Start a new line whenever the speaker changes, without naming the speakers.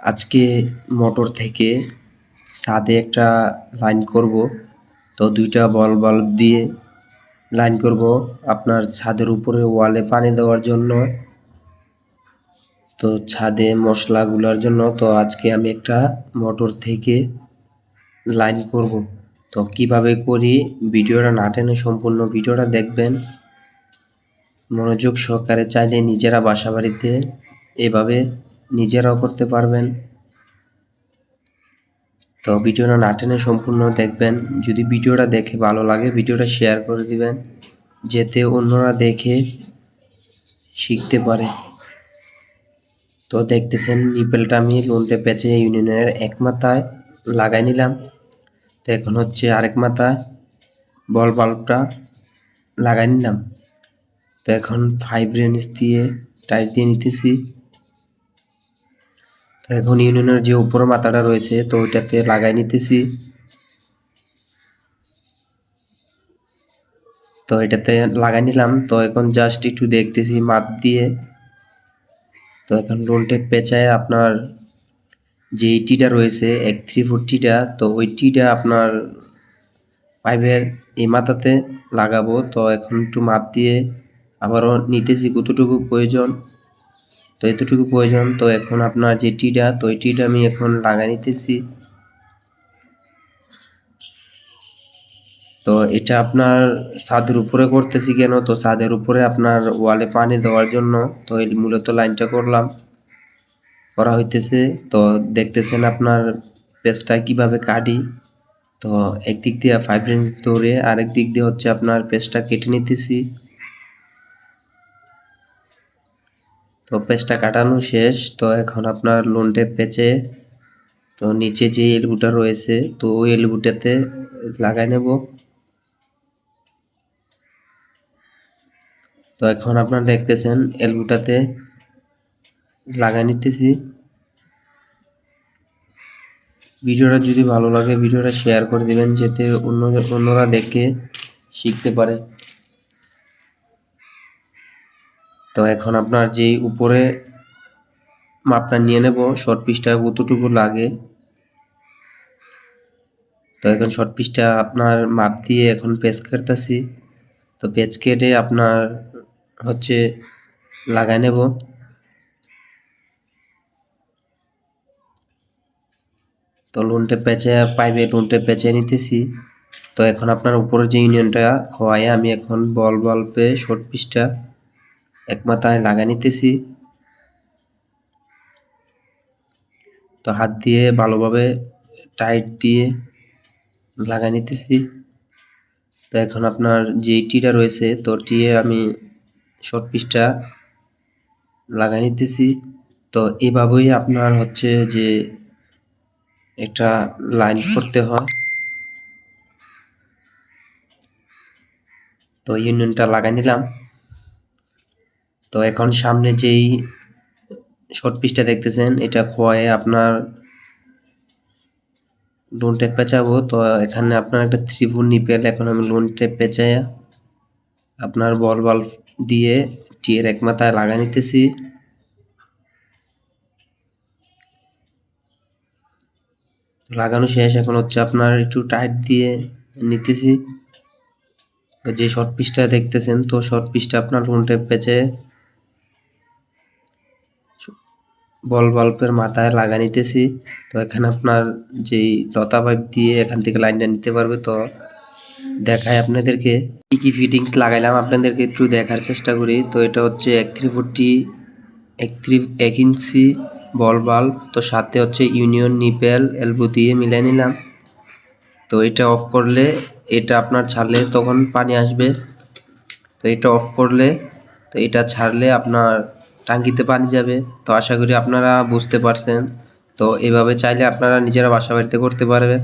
আজকে মোটর থেকে ছাদে একটা লাইন করব। তো দুইটা বল বাল্ব দিয়ে লাইন করব আপনার ছাদের উপরে ওয়ালে পানি দেওয়ার জন্য। তো ছাদে মশলাগুলোর জন্য। তো আজকে আমি একটা মোটর থেকে লাইন করব। তো কীভাবে করি ভিডিওটা না টেনে সম্পূর্ণ ভিডিওটা দেখবেন। মনোযোগ সহকারে চাইলে নিজেরা বাসা বাড়িতে এভাবে নিজেরাও করতে পারবেন। তো ভিডিওটা না টেনে সম্পূর্ণ দেখবেন। যদি ভিডিওটা দেখে ভালো লাগে, ভিডিওটা শেয়ার করে দিবেন, যাতে অন্যরা দেখে শিখতে পারে। তো দেখতেছেন, নিপেলটা আমি লোনটে পেঁচে ইউনিয়নের এক মাথায় লাগাই নিলাম। তো এখন হচ্ছে আরেক মাথায় বল বাল্বটা লাগাই নিলাম। তো এখন ফাইভ রেঞ্জ দিয়ে টাইট দিয়ে নিতেছি। তো এখন ইউনিয়নের যে উপর মাথাটা রয়েছে, তো ওইটাতে লাগাই নিতেছি। তো এটাতে লাগাই নিলাম। তো এখন জাস্ট একটু দেখতেছি মাপ দিয়ে। তো এখন রোলটেপ পেঁচায় আপনার যে টিটা রয়েছে, এক থ্রি ফোর টিটা তো ওই টিটা আপনার পাইপের এই মাথাতে লাগাবো। তো এখন একটু মাপ দিয়ে আবারও নিতেছি, কতটুকু প্রয়োজন। তো এতটুকু প্রয়োজন। তো এখন আপনার যে টিটা, তো এই টিটা আমি এখন লাগাই নিতেছি। তো এটা আপনার ছাদের উপরে করতেছি কেন? তো ছাদের উপরে আপনার ওয়ালে পানি দেওয়ার জন্য। তো এই মূলত লাইনটা করলাম। করা হইতেছে। তো দেখতেছেন আপনার পেজটা কীভাবে কাটি। তো একদিক দিয়ে ফাইভ রেঞ্জ ধরে আরেক দিক দিয়ে হচ্ছে আপনার পেজটা কেটে নিতেছি। তো পেজটা কাটানো শেষ। তো এখন আপনার লোনটে পেঁচে তো নিচে যে এলবুটা রয়েছে, তো ওই এলবুটাতে লাগাই নেব। তো এখন আপনারা দেখতেছেন এলবুটাতে লাগাই নিতেছি। ভিডিওটা যদি ভালো লাগে, ভিডিওটা শেয়ার করে দিবেন, যাতে অন্য অন্যরা দেখে শিখতে পারে। তো এখন আপনার যেই উপরে মাপটা নিয়ে নেব শর্ট পিসটা কতটুকু লাগে? তো এখন শর্ট পিসটা আপনার মাপ দিয়ে এখন পেজ কাটতেছি। তো পেজ কেটে আপনার হচ্ছে লাগাই নেব। তো লোনটা পেঁচে পাইপে লোনটা পেঁচে নিতেছি। তো এখন আপনার উপরে যে ইউনিয়নটা খোয়াই, আমি এখন বল বলপে শর্ট পিসটা এক মাথায় লাগাই নিতেছি। তো হাত দিয়ে ভালোভাবে টাইট দিয়ে লাগাই নিতেছি। তো এখন আপনার যে টিটা রয়েছে তো টিয়ে আমি শর্ট পিসটা লাগাই নিতেছি। তো এভাবেই আপনার হচ্ছে যে একটা লাইন করতে হয়। তো ইউনিয়নটা লাগাই নিলাম। তো এখন সামনে যেই শর্ট পিসটা দেখতেছেন, এটা খোয়ায় আপনার লোন টেপ পেঁচাবো। তো এখানে আপনার একটা ফোর নিপেল, এখন আমি লোন টেপ পেঁচাইয়া আপনার বল বাল্ব দিয়ে টিয়ের এক মাথায় লাগা নিতেছি। লাগানো শেষ, এখন হচ্ছে আপনার একটু টাইট দিয়ে নিতেছি। যে শর্ট পিসটা দেখতেছেন, তো শর্ট পিসটা আপনার লোন টেপ পেঁচে বল বাল্বের মাথায় লাগা নিতেছি। তো এখানে আপনার যেই লতা পাইপ দিয়ে এখান থেকে লাইনটা নিতে পারবে। তো দেখায় আপনাদেরকে কি কি ফিটিংস লাগাইলাম। আপনাদেরকে একটু দেখার চেষ্টা করি। তো এটা হচ্ছে এক থ্রি ফোরটি এক থ্রি এক ইঞ্চি বল বাল্ব। তো সাথে হচ্ছে ইউনিয়ন নিপেল এলবো দিয়ে মিলাই নিলাম। তো এটা অফ করলে এটা আপনার ছাড়লে তখন পানি আসবে। তো এটা অফ করলে তো এটা ছাড়লে আপনার টাঙ্কিতে পানি যাবে। তো আশা করি আপনারা বুঝতে পারছেন। তো এভাবে চাইলে আপনারা নিজেরা বাসা বাড়িতে করতে পারবেন।